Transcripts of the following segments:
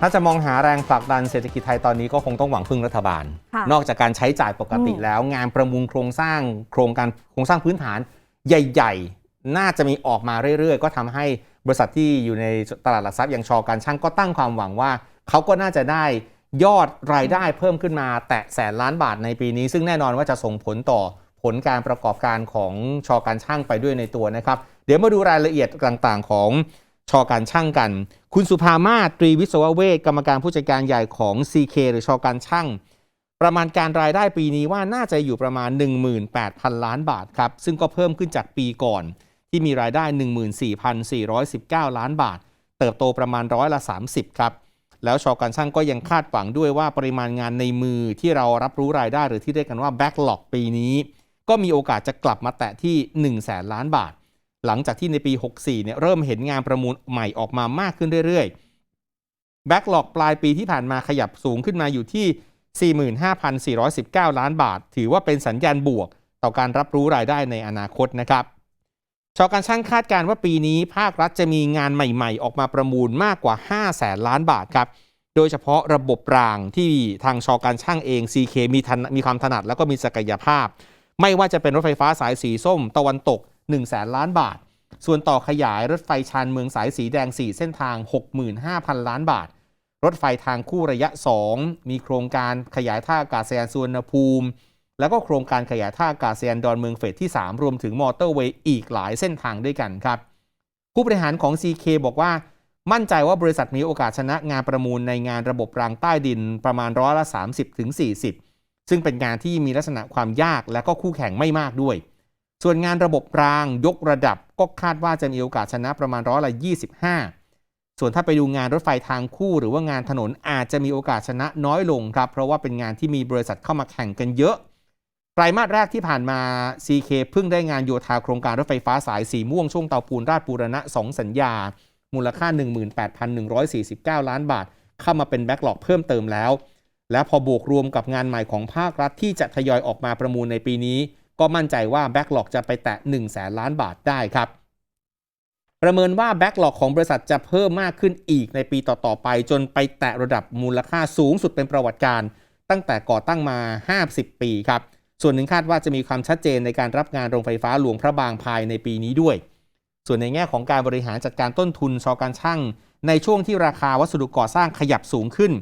ถ้าจะมองหาแรงผลักดันเศรษฐกิจไทยตอนนี้ก็คงต้องหวังพึ่งรัฐบาลค่ะนอกจากการใช้จ่ายปกติอืมแล้ว งานประมูลโครงสร้างโครงการโครงสร้างพื้นฐานใหญ่ ๆ น่าจะมีออกมาเรื่อยๆ ก็ทำให้บริษัทที่อยู่ในตลาดหลักทรัพย์อย่างชอการช่างก็ตั้งความหวังว่า เขาก็น่าจะได้ยอดรายได้เพิ่มขึ้นมาแตะแสนล้านบาทในปีนี้ ซึ่งแน่นอนว่าจะส่งผลต่อผลการประกอบการของชอการช่างไปด้วยในตัวนะครับ เดี๋ยวมาดูรายละเอียดต่างๆของ ชอการช่างกัน คุณสุภามาตรีวิศวเวชกรรมการผู้จัดการใหญ่ของ CK หรือชอการช่าง ประมาณการรายได้ปีนี้ว่าน่าจะอยู่ประมาณ 18,000 ล้านบาทครับ ซึ่งก็เพิ่มขึ้นจากปีก่อน ที่มีรายได้ 14,419 ล้านบาท เติบโตประมาณร้อยละ 30 ครับ แล้วชอการช่างก็ยังคาดหวังด้วยว่าปริมาณงานในมือที่เรารับรู้รายได้หรือที่เรียกกันว่า backlog ปีนี้ ก็มีโอกาสจะกลับมาแตะที่ 1 0 0 0 0แสนล้านบาท หลังจากที่ในปี 64 เนี่ยเริ่มเห็นงานประมูลใหม่ออกมามากขึ้นเรื่อยๆ backlog ปลายปีที่ผ่านมาขยับสูงขึ้นมาอยู่ที่ 45,419 ล้านบาท ถือว่าเป็นสัญญาณบวก ต่อการรับรู้รายได้ในอนาคตนะครับชอการช่างคาดการณ์ว่าปีนี้ภาครัฐจะมีงานใหม่ๆ ออกมาประมูลมากกว่า5แสนล้านบาทครับ โดยเฉพาะระบบรางที่ทางชอการช่างเอง CK มีทันมีความถนัดแล้วก็มีศักยภาพ ไม่ว่าจะเป็นรถไฟฟ้าสายสีส้ม ตะวันตก 1แสนล้านบาท ส่วนต่อขยายรถไฟชานเมืองสายสีแดง 4 เส้นทาง 65,000 ล้านบาท รถไฟทางคู่ระยะ 2 มีโครงการขยายท่าอากาศยานสุวรรณภูมิ แล้วก็โครงการขยายท่าอากาศยานดอนเมืองเฟสที่ 3 รวมถึงมอเตอร์เวย์อีกหลายเส้นทางด้วยกันครับ ผู้บริหารของ CK บอกว่ามั่นใจว่าบริษัทมีโอกาสชนะงานประมูลในงานระบบรางใต้ดินประมาณร้อยละ 30ถึง40 ซึ่งเป็นงานที่มีลักษณะความยากและก็คู่แข่งไม่มากด้วย ส่วนงานระบบรางยกระดับก็คาดว่าจะมีโอกาสชนะประมาณร้อยละ 25 ส่วนถ้าไปดูงานรถไฟทางคู่ หรือว่างานถนนอาจจะมีโอกาสชนะน้อยลงครับ เพราะว่าเป็นงานที่มีบริษัทเข้ามาแข่งกันเยอะไตรมาสแรกที่ผ่านมา CK เพิ่งได้งานโยธาโครงการรถไฟฟ้าสายสีม่วงช่วงเตาปูนราชบูรณะ 2 สัญญา มูลค่า 18,149 ล้านบาท เข้ามาเป็นแบ็กหลอกเพิ่มเติมแล้ว และพอบวกรวมกับงานใหม่ของภาครัฐที่จะทยอยออกมาประมูลในปีนี้ ก็มั่นใจว่าแบ็กหลอกจะไปแตะ1 0 0 0 0แสนล้านบาทได้ครับ ประเมินว่าแบ็กหลอกของบริษัทจะเพิ่มมากขึ้นอีกในปีต่อๆไป จนไปแตะระดับมูลค่าสูงสุดเป็นประวัติการตั้งแต่ก่อตั้งมา 50 ปีครับ ส่วนหนึ่งคาดว่าจะมีความชัดเจนในการรับงานโรงไฟฟ้าหลวงพระบางภายในปีนี้ด้วย ส่วนในแง่ของการบริหารจัดการต้นทุนชอการช่างในช่วงที่ราคาวัสดุก่อสร้างขยับสูงขึ้น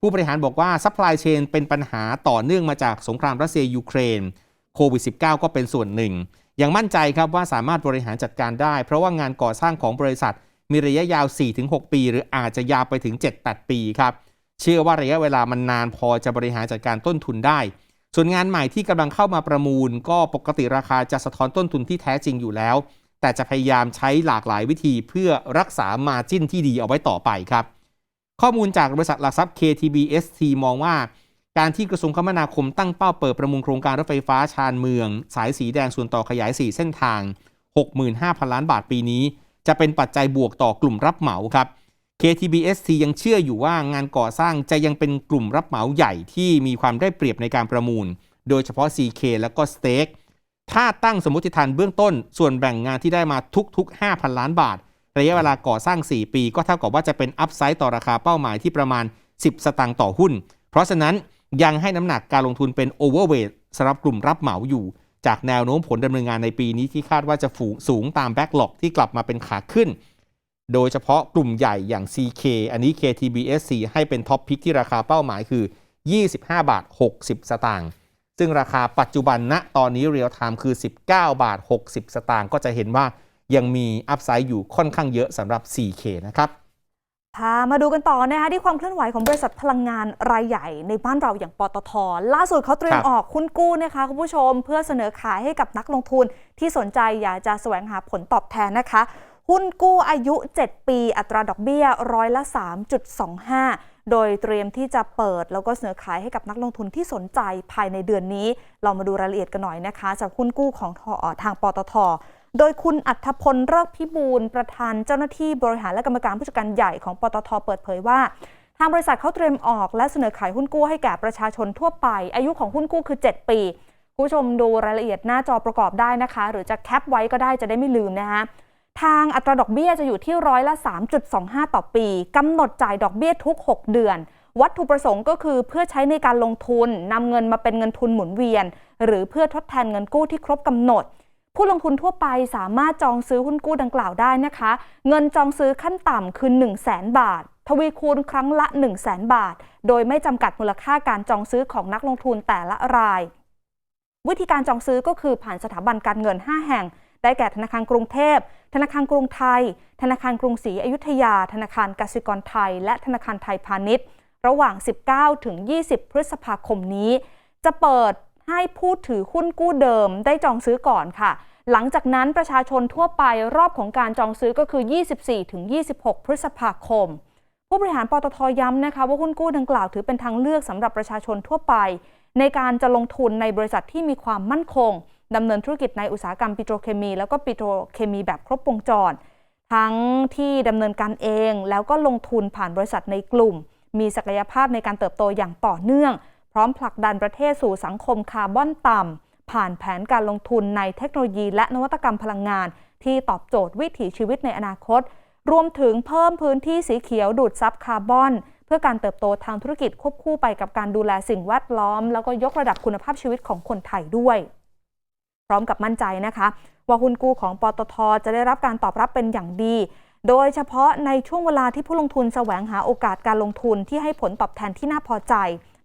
ผู้บริหารบอกว่าซัพพลายเชนเป็นปัญหาต่อเนื่องมาจากสงครามรัสเซียยูเครน โควิด -19 ก็เป็นส่วนหนึ่ง ยังมั่นใจครับว่าสามารถบริหารจัดการได้ เพราะว่างานก่อสร้างของบริษัทมีระยะยาว 4-6 ปี หรืออาจจะยาวไปถึง 7-8 ปีครับเชื่อว่าระยะเวลามันนานพอจะบริหารจัดการต้นทุนได้ ส่วนงานใหม่ที่กำลังเข้ามาประมูล ก็ปกติราคาจะสะท้อนต้นทุนที่แท้จริงอยู่แล้ว แต่จะพยายามใช้หลากหลายวิธีเพื่อรักษามาจิ้นที่ดีเอาไว้ต่อไปครับ ข้อมูลจากบริษัทหลักทรัพย์ KTBST มองว่า การที่กระทรวงคมนาคมตั้งเป้าเปิดประมูลโครงการรถไฟฟ้าชานเมือง สายสีแดงส่วนต่อขยาย 4 เส้นทาง 65,000 ล้านบาทปีนี้ จะเป็นปัจจัยบวกต่อกลุ่มรับเหมาครับ KTBST ยังเชื่ออยู่ว่างานก่อสร้างจะยังเป็นกลุ่มรับเหมาใหญ่ที่มีความได้เปรียบในการประมูล โดยเฉพาะ CK และก็ Stake ถ้าตั้งสมมติฐานเบื้องต้น ส่วนแบ่งงานที่ได้มาทุกๆ 5,000 ล้านบาท ระยะเวลาก่อสร้าง 4 ปี ก็เท่ากับว่าจะเป็นอัพไซต์ต่อราคาเป้าหมายที่ประมาณ 10 สตางค์ต่อหุ้น เพราะฉะนั้น ยังให้น้ำหนักการลงทุนเป็นโอเวอร์เวทสำหรับกลุ่มรับเหมาอยู่ จากแนวโน้มผลดำเนินงานในปีนี้ที่คาดว่าจะฝูงสูงตามแบ็กหลอกที่กลับมาเป็นขาขึ้น โดยเฉพาะกลุ่มใหญ่อย่าง CK อันนี้ KTBSC ให้เป็นท็อปพิกที่ราคาเป้าหมายคือ 25 บาท 60 สตางค์ซึ่งราคาปัจจุบันณตอนนี้เรียลไทม์คือ 19 บาท 60 สตางค์ก็จะเห็นว่ายังมีอัพไซด์อยู่ค่อนข้างเยอะสำหรับ 4K นะครับ พามาดูกันต่อนะคะที่ความเคลื่อนไหวของบริษัทพลังงานรายใหญ่ในบ้านเราอย่างปตท ล่าสุดเขาเตรียคมรับออกคุณกู้นะคะคุณผู้ชมเพื่อเสนอขายให้กับนักลงทุนที่สนใจอยากจะแสวงหาผลตอบแทนนะคะ หุ้นกู้อายุ 7 ปี อัตราดอกเบี้ยร้อยละ 3.25 โดยเตรียมที่จะเปิดแล้วก็เสนอขายให้กับนักลงทุนที่สนใจภายในเดือนนี้ เรามาดูรายละเอียดกันหน่อยนะคะจากหุ้นกู้ของทางปตท โดยคุณอัธพลเลิกพิบูลประธานเจ้าหน้าที่บริหารและกรรมการผู้จัดการใหญ่ของปตทเปิดเผยว่า ทางบริษัทเขาเตรียมออกและเสนอขายหุ้นกู้ให้แก่ประชาชนทั่วไป อายุของหุ้นกู้คือ 7 ปี ผู้ชมดูรายละเอียดหน้าจอประกอบได้นะคะ หรือจะแคปไว้ก็ได้จะได้ไม่ลืมนะคะทางอัตราดอกเบี้ยจะอยู่ที่ร้อยละ 3.25 ต่อปีกำหนดจ่ายดอกเบี้ยทุก 6 เดือน วัตถุประสงค์ก็คือเพื่อใช้ในการลงทุนนำเงินมาเป็นเงินทุนหมุนเวียน หรือเพื่อทดแทนเงินกู้ที่ครบกำหนด ผู้ลงทุนทั่วไปสามารถจองซื้อหุ้นกู้ดังกล่าวได้นะคะ เงินจองซื้อขั้นต่ำคือ 1 0 0 0 0แบาท ทวีคูณครั้งละ 1 0 0 0 0แบาท โดยไม่จำกัดมูลค่าการจองซื้อของนักลงทุนแต่ละราย วิธีการจองซื้อก็คือผ่านสถาบันการเงิน 5 แห่ง ได้แก่ธนาคารกรุงเทพ ธนาคารกรุงไทย ธนาคารกรุงศรีอยุธยา ธนาคารกสิกรไทย และธนาคารไทยพาณิชย์ ระหว่าง 19 ถึง 20 พฤษภาคมนี้ จะเปิด ให้ผู้ถือหุ้นกู้เดิมได้จองซื้อก่อนค่ะ หลังจากนั้นประชาชนทั่วไปรอบของการจองซื้อก็คือ 24ถึง26 พฤษภาคม ผู้บริหารปตทย้ำนะคะว่าหุ้นกู้ดังกล่าวถือเป็นทางเลือกสำหรับประชาชนทั่วไป ในการจะลงทุนในบริษัทที่มีความมั่นคงดำเนินธุรกิจในอุตสาหกรรมปิโตรเคมี แล้วก็ปิโตรเคมีแบบครบวงจร ทั้งที่ดำเนินการเอง แล้วก็ลงทุนผ่านบริษัทในกลุ่ม มีศักยภาพในการเติบโตอย่างต่อเนื่อง พร้อมผลักดันประเทศสู่สังคมคาร์บอนต่ำ ผ่านแผนการลงทุนในเทคโนโลยีและนวัตกรรมพลังงาน ที่ตอบโจทย์วิถีชีวิตในอนาคต รวมถึงเพิ่มพื้นที่สีเขียวดูดซับคาร์บอน เพื่อการเติบโตทางธุรกิจควบคู่ไปกับการดูแลสิ่งแวดล้อม แล้วก็ยกระดับคุณภาพชีวิตของคนไทยด้วย พร้อมกับมั่นใจนะคะ ว่าหุ้นกู้ของปตทจะได้รับการตอบรับเป็นอย่างดีโดยเฉพาะในช่วงเวลาที่ผู้ลงทุนแสวงหาโอกาสการลงทุนที่ให้ผลตอบแทนที่น่าพอใจ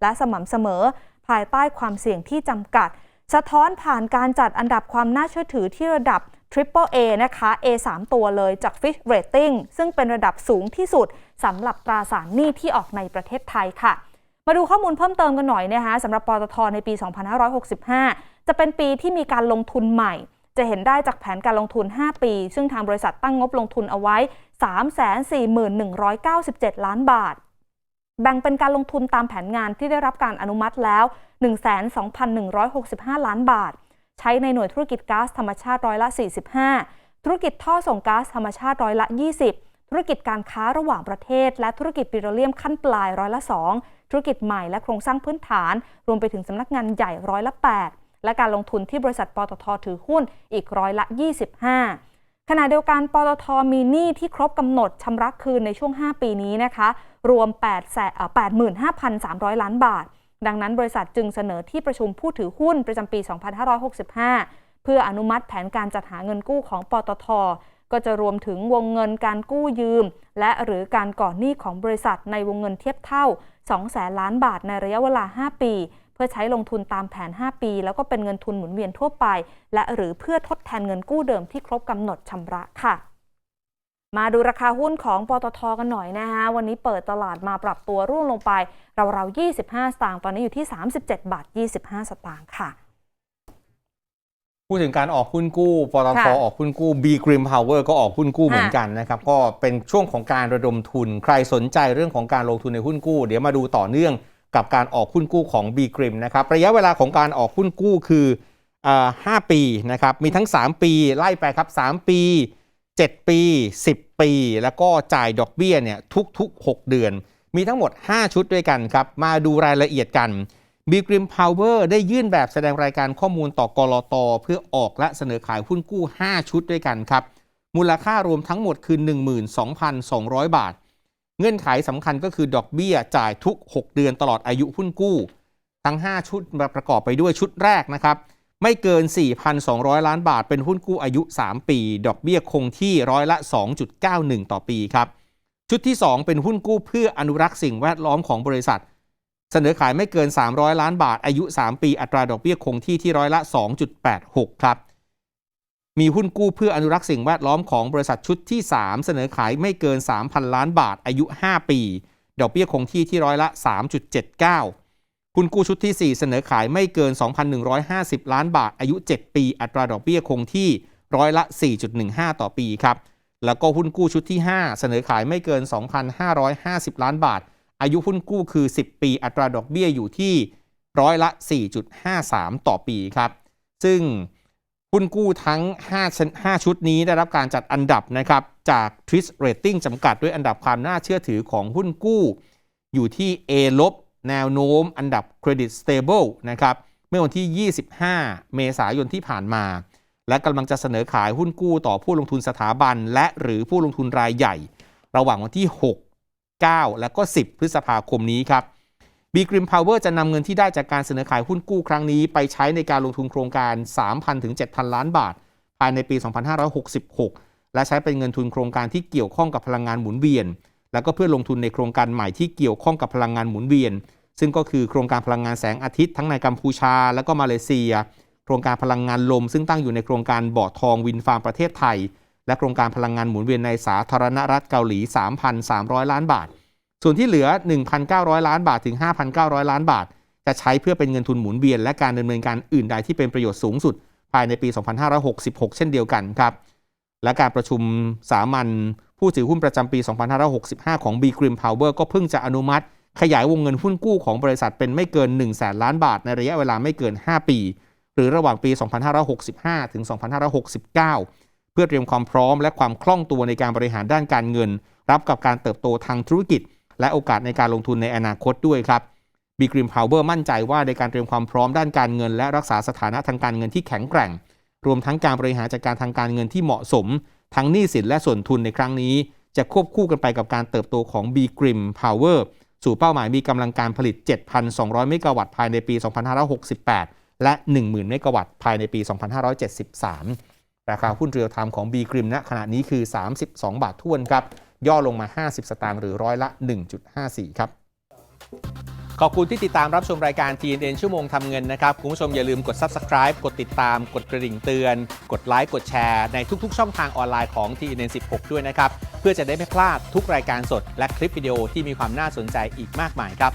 และสม่ำเสมอ ภายใต้ความเสี่ยงที่จำกัด สะท้อนผ่านการจัดอันดับความน่าเชื่อถือที่ระดับ Triple A นะคะ A 3ตัวเลยจาก Fitch Rating ซึ่งเป็นระดับสูงที่สุดสำหรับตราสารหนี้ที่ออกในประเทศไทยค่ะ มาดูข้อมูลเพิ่มเติมกันหน่อยนะคะสำหรับปตทในปี 2565 จะเป็นปีที่มีการลงทุนใหม่ จะเห็นได้จากแผนการลงทุน 5 ปี ซึ่งทางบริษัทตั้งงบลงทุนเอาไว้ 341,197 ล้านบาท แบ่งเป็นการลงทุนตามแผนงานที่ได้รับการอนุมัติแล้ว 12,165 ล้านบาท ใช้ในหน่วยธุรกิจก๊าซธรรมชาติร้อยละ 45 ธุรกิจท่อส่งก๊าซธรรมชาติร้อยละ 20 ธุรกิจการค้าระหว่างประเทศ และธุรกิจปิโตรเลียมขั้นปลายร้อยละ 2 ธุรกิจใหม่และโครงสร้างพื้นฐาน รวมไปถึงสำนักงานใหญ่ร้อยละ 8 และการลงทุนที่บริษัทปตทถือหุ้นอีกร้อยละ 25 ขณะเดียวกันปตทมีหนี้ที่ครบกำหนดชำระคืนในช่วง 5 ปีนี้นะคะ รวม8แสนเอ่อ85,300 ล้านบาท ดังนั้นบริษัทจึงเสนอที่ประชุมผู้ถือหุ้นประจำปี 2565 เพื่ออนุมัติแผนการจัดหาเงินกู้ของปตท ก็จะรวมถึงวงเงินการกู้ยืม และหรือการก่อนหนี้ของบริษัทในวงเงินเทียบเท่า2แสนล้านบาทในระยะเวลา 5 ปี เพื่อใช้ลงทุนตามแผน 5 ปี แล้วก็เป็นเงินทุนหมุนเวียนทั่วไป และหรือเพื่อทดแทนเงินกู้เดิมที่ครบกำหนดชำระค่ะมาดูราคาหุ้นของปตทกันหน่อยนะคะวันนี้เปิดตลาดมาปรับตัวร่วงลงไป ราวๆ 25 สตางค์ ตอนนี้อยู่ที่ 37 บาท 25 สตางค์ค่ะ พูดถึงการออกหุ้นกู้ ปตทค่ะออกหุ้นกู้ B Grim Power ก็ออกหุ้นกู้ค่ะเหมือนกันนะครับ ก็เป็นช่วงของการระดมทุน ใครสนใจเรื่องของการลงทุนในหุ้นกู้ เดี๋ยวมาดูต่อเนื่อง กับการออกหุ้นกู้ของ B Grim นะครับระยะเวลาของการออกหุ้นกู้คือ5ปีนะครับมีทั้ง 3 ปีไล่ไปครับ 3 ปี 7 ปี 10 ปี แล้วก็จ่ายดอกเบี้ยเนี่ยทุกๆ 6 เดือน มีทั้งหมด 5 ชุดด้วยกันครับ มาดูรายละเอียดกัน b g r i m Power ได้ยื่นแบบแสดงรายการข้อมูลต่อกรอตเพื่อออกและเสนอขายหุ้นกู้ 5 ชุดด้วยกันครับ มูลค่ารวมทั้งหมดคือ 12,200 บาท เงื่อนไขสำคัญก็คือดอกเบี้ยจ่ายทุก 6 เดือนตลอดอายุหุ้นกู้ ทั้ง 5 ชุดประกอบไปด้วยชุดแรกนะครับไม่เกิน 4,200 ล้านบาท เป็นหุ้นกู้อายุ 3 ปี ดอกเบี้ยคงที่ร้อยละ 2.91 ต่อปีครับ ชุดที่ 2 เป็นหุ้นกู้เพื่ออนุรักษ์สิ่งแวดล้อมของบริษัท เสนอขายไม่เกิน 300 ล้านบาท อายุ 3 ปี อัตราดอกเบี้ยคงที่ที่ร้อยละ 2.86 ครับ มีหุ้นกู้เพื่ออนุรักษ์สิ่งแวดล้อมของบริษัทชุดที่ 3 เสนอขายไม่เกิน 3,000 ล้านบาทอายุ 5 ปีดอกเบี้ยคงที่ที่ร้อยละ 3.79 หุ้นกู้ชุดที่ 4 เสนอขายไม่เกิน 2,150 ล้านบาทอายุ 7 ปี อัตราดอกเบี้ยคงที่ร้อยละ 4.15 ต่อปีครับแล้วก็หุ้นกู้ชุดที่ 5 เสนอขายไม่เกิน 2,550 ล้านบาท อายุหุ้นกู้คือ 10 ปี อัตราดอกเบี้ยอยู่ที่ร้อยละ 4.53 ต่อปีครับ ซึ่ง หุ้นกู้ทั้ง5ชน5ชุดนี้ได้รับการจัดอันดับนะครับจาก t r i s Rating จำกัดด้วยอันดับความน่าเชื่อถือของหุ้นกู้ อยู่ที่ A ลบแนวโน้มอันดับ Credit Stable นะครับเมื่อวันที่ 25 เมษายนที่ผ่านมา และกำลังจะเสนอขายหุ้นกู้ต่อผู้ลงทุนสถาบัน และหรือผู้ลงทุนรายใหญ่ ระหว่างวันที่ 6 9 และก็ 10 พฤษภาคมนี้ครับ b g r i m Power จะนำเงินที่ได้จากการเสนอขายหุ้นกู้ครั้งนี้ ไปใช้ในการลงทุนโครงการ 3,000ถึง7,000 ล้านบาท ภายในปี 2566 และใช้เป็นเงินทุนโครงการที่เกี่ยวข้องกับพลังงานหมุนเวียน แล้วก็เพื่อลงทุนในโครงการใหม่ที่เกี่ยวข้องกับพลังงานหมุนเวียน ซึ่งก็คือโครงการพลังงานแสงอาทิตย์ทั้งในกัมพูชา และก็มาเลเซีย โครงการพลังงานลม ซึ่งตั้งอยู่ในโครงการบ่อทองวินฟาร์มประเทศไทย และโครงการพลังงานหมุนเวียนในสาธารณรัฐเกาหลี 3,300 ล้านบาท ส่วนที่เหลือ 1,900 ล้านบาทถึง 5,900 ล้านบาท จะใช้เพื่อเป็นเงินทุนหมุนเวียนและการดำเนินการอื่นใดที่เป็นประโยชน์สูงสุด ภายในปี 2566 เช่นเดียวกันครับ และการประชุมสามัญผู้ถือหุ้นประจำปี 2565 ของ b g r i m Power ก็เพิ่งจะอนุมัติ ขยายวงเงินหุ้นกู้ของบริษัทเป็นไม่เกิน 1 0 0 0 0แสนล้านบาท ในระยะเวลาไม่เกิน 5 ปี หรือระหว่างปี 2565 ถึง 2569 เพื่อเตรียมความพร้อมและความคล่องตัวในการบริหารด้านการเงิน รับกับการเติบโตทางธุรกิจ และโอกาสในการลงทุนในอนาคตด้วยครับ b g r i m Power มั่นใจว่าในการเตรียมความพร้อมด้านการเงิน และรักษาสถานะทางการเงินที่แข็งแกร่ง รวมทั้งการบริหารจัดการทางการเงินที่เหมาะสม ทั้งหนี้สินและส่วนทุนในครั้งนี้ จะควบคู่กันไปกับการเติบโตของ b g r i m Power สู่เป้าหมายมีกำลังการผลิต 7,200 เมกะวัตต์ภายในปี 2568 และ 10,000 เมกะวัตต์ภายในปี 2573 ราคาหุ้นเรียลไทม์ของ b g r i m ณขณะนี้คือ 32 บาทท้วนครับ ย่อลงมา 50 สตางค์หรือร้อยละ 1.54 ครับ ขอบคุณที่ติดตามรับชมรายการ TNN ชั่วโมงทำเงินนะครับ คุณผู้ชมอย่าลืมกด Subscribe กดติดตาม กดกระดิ่งเตือน กดไลค์กดแชร์ในทุกๆ ช่องทางออนไลน์ของ TNN 16 ด้วยนะครับ เพื่อจะได้ไม่พลาดทุกรายการสด และคลิปวิดีโอที่มีความน่าสนใจอีกมากมายครับ